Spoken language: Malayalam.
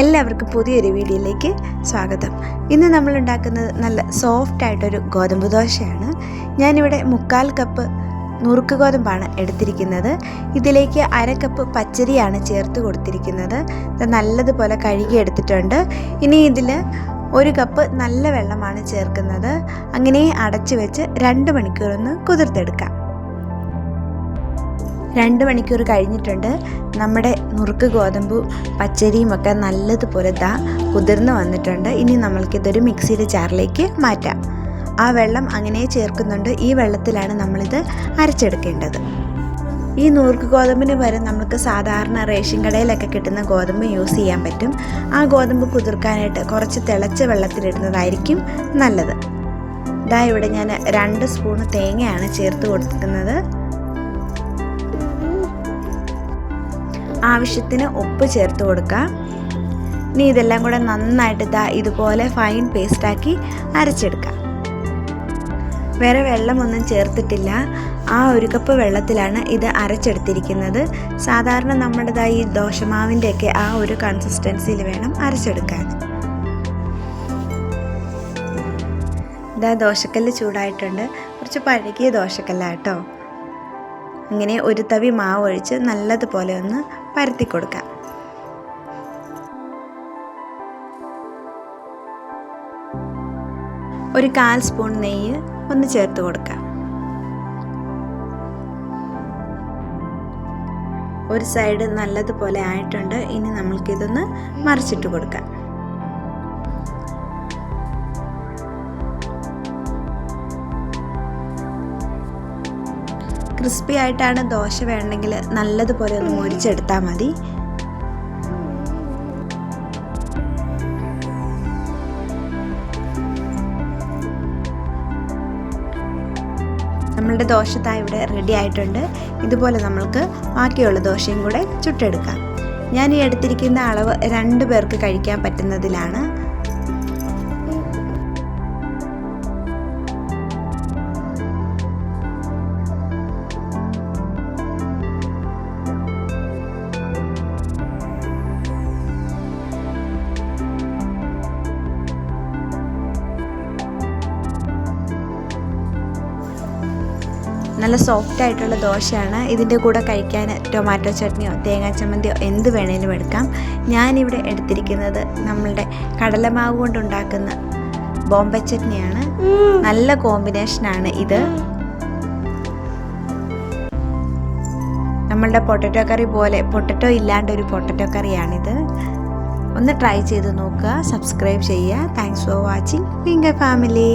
എല്ലാവർക്കും പുതിയൊരു വീഡിയോയിലേക്ക് സ്വാഗതം. ഇന്ന് നമ്മൾ ഉണ്ടാക്കുന്നത് നല്ല സോഫ്റ്റ് ആയിട്ടൊരു ഗോതമ്പ് ദോശയാണ്. ഞാനിവിടെ മുക്കാൽ കപ്പ് നുറുക്ക് ഗോതമ്പാണ് എടുത്തിരിക്കുന്നത്. ഇതിലേക്ക് അര കപ്പ് പച്ചരിയാണ് ചേർത്ത് കൊടുത്തിരിക്കുന്നത്. നല്ലതുപോലെ കഴുകി എടുത്തിട്ടുണ്ട് ഇനി ഇതിൽ ഒരു കപ്പ് നല്ല വെള്ളമാണ് ചേർക്കുന്നത്. അങ്ങനെ അടച്ചു വെച്ച് രണ്ട് മണിക്കൂറൊന്ന് കുതിർത്തെടുക്കാം. രണ്ട് മണിക്കൂർ കഴിഞ്ഞിട്ടുണ്ട്. നമ്മുടെ നുറുക്ക് ഗോതമ്പ് പച്ചരിയുമൊക്കെ നല്ലതുപോലെ ദാ കുതിർന്ന് വന്നിട്ടുണ്ട്. ഇനി നമ്മൾക്കിതൊരു മിക്സിയുടെ ചാറിലേക്ക് മാറ്റാം. ആ വെള്ളം അങ്ങനെ ചേർക്കുന്നുണ്ട്. ഈ വെള്ളത്തിലാണ് നമ്മളിത് അരച്ചെടുക്കേണ്ടത്. ഈ നൂർക്ക് ഗോതമ്പിന് പകരം നമുക്ക് സാധാരണ റേഷൻ കടയിലൊക്കെ കിട്ടുന്ന ഗോതമ്പ് യൂസ് ചെയ്യാൻ പറ്റും. ആ ഗോതമ്പ് കുതിർക്കാനായിട്ട് കുറച്ച് തിളച്ച വെള്ളത്തിലിടുന്നതായിരിക്കും നല്ലത്. ഇതാ ഇവിടെ ഞാൻ രണ്ട് സ്പൂൺ തേങ്ങയാണ് ചേർത്ത് കൊടുക്കുന്നത് ആവശ്യത്തിന് ഉപ്പ് ചേർത്ത് കൊടുക്കുക. ഇനി ഇതെല്ലാം കൂടെ നന്നായിട്ട് ഇതാ ഇതുപോലെ ഫൈൻ പേസ്റ്റാക്കി അരച്ചെടുക്കുക. വേറെ വെള്ളമൊന്നും ചേർത്തിട്ടില്ല. ആ ഒരു കപ്പ് വെള്ളത്തിലാണ് ഇത് അരച്ചെടുത്തിരിക്കുന്നത്. സാധാരണ നമ്മുടേതായി ദോശമാവിന്റെയൊക്കെ ആ ഒരു കൺസിസ്റ്റൻസിയിൽ വേണം അരച്ചെടുക്കാൻ. ഇതാ ദോശക്കല്ല് ചൂടായിട്ടുണ്ട്. കുറച്ച് പഴകിയ ദോശക്കല്ലാട്ടോ. ഇങ്ങനെ ഒരു തവി മാവ് ഒഴിച്ച് നല്ലതുപോലെ ഒന്ന് പരത്തി കൊടുക്കാം. ഒരു കാൽ സ്പൂൺ നെയ്യ് ഒന്ന് ചേർത്ത് കൊടുക്കാം. ഒരു സൈഡ് നല്ലതുപോലെ ആയിട്ടുണ്ട്. ഇനി നമ്മൾക്കിതൊന്ന് മറിച്ചിട്ട് കൊടുക്കാം. ക്രിസ്പി ആയിട്ടാണ് ദോശ വേണമെങ്കിൽ നല്ലതുപോലെ ഒന്ന് മുരിച്ചെടുത്താൽ മതി. നമ്മളുടെ ദോശ ഇവിടെ റെഡി ആയിട്ടുണ്ട്. ഇതുപോലെ നമ്മൾക്ക് ബാക്കിയുള്ള ദോശയും കൂടെ ചുട്ടെടുക്കാം. ഞാൻ ഈ എടുത്തിരിക്കുന്ന അളവ് രണ്ട് പേർക്ക് കഴിക്കാൻ പറ്റുന്നതിലാണ്. നല്ല സോഫ്റ്റ് ആയിട്ടുള്ള ദോശയാണ്. ഇതിന്റെ കൂടെ കഴിക്കാൻ ടൊമാറ്റോ ചട്നിയോ തേങ്ങാ ചമ്മന്തിയോ എന്ത് വേണേലും എടുക്കാം. ഞാനിവിടെ എടുത്തിരിക്കുന്നത് നമ്മളുടെ കടലമാവ് കൊണ്ടുണ്ടാക്കുന്ന ബോംബെ ചട്നിയാണ്. നല്ല കോമ്പിനേഷനാണ് ഇത്. നമ്മളുടെ പൊട്ടറ്റോ കറി പോലെ പൊട്ടറ്റോ ഇല്ലാണ്ട് ഒരു പൊട്ടറ്റോ കറിയാണിത് ഒന്ന് ട്രൈ ചെയ്ത് നോക്കുക സബ്സ്ക്രൈബ് ചെയ്യുക. Thanks for watching finger family